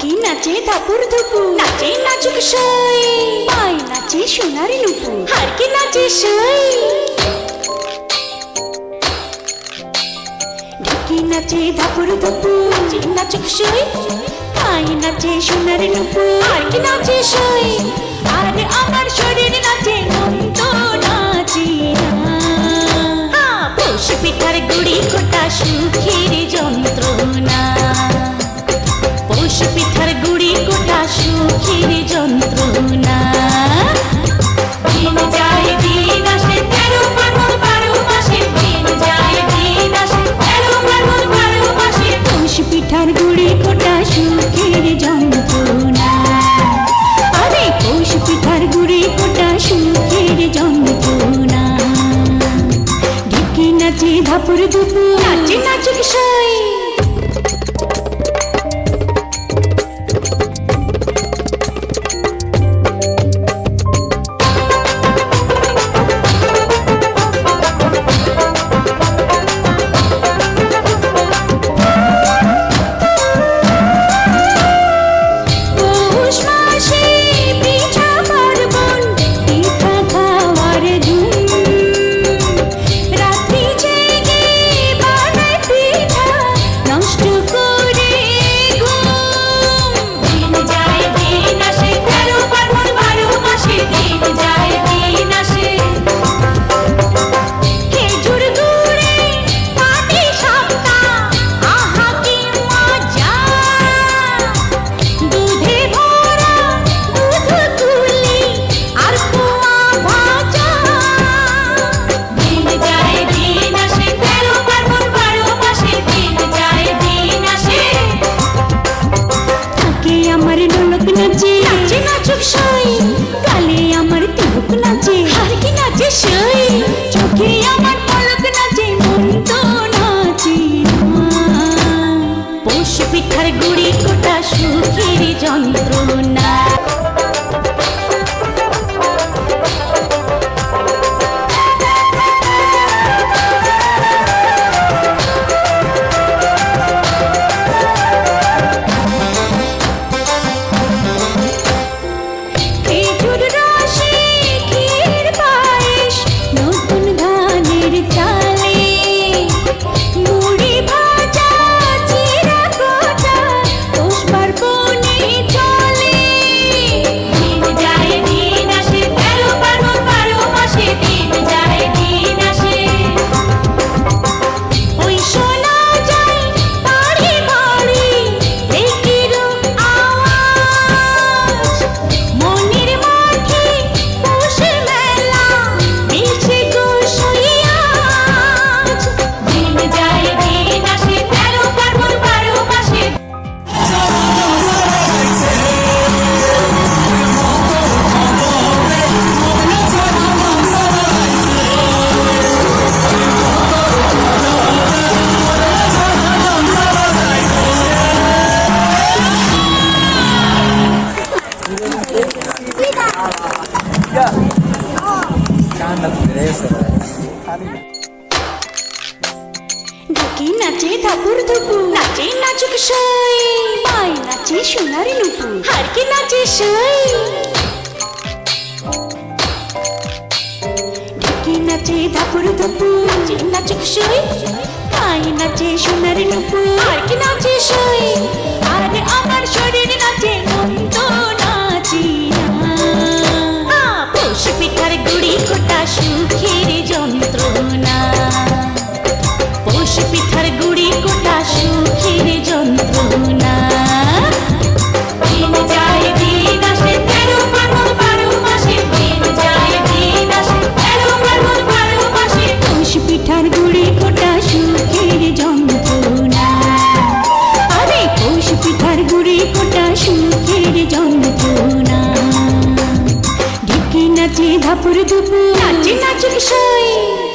কি নাচে ধাপুর ধুপু? নাচে নাচুক সই। পায় নাচে সোনার নুপু হারকে নাচে সই? ঢেকি নাচে ধাপুর ধুপু। নাচুক সই। পায় নাচে সোনার নুপু কি নাচে do জানি না। ঢাকি নাচে ধাপুর ধুপুর নাচে নাচুক সই। পায় নাচে সোনারি নুপুর হারকে নাচে সই। ঢাকি নাচে ধাপুর ধুপুর নাচে নাচুক সই। পায় নাচে সোনারি নুপুর হারকে নাচে সই। আর আমার সই। নাচে ধাপুর ধুপু নাচে নাচে সই।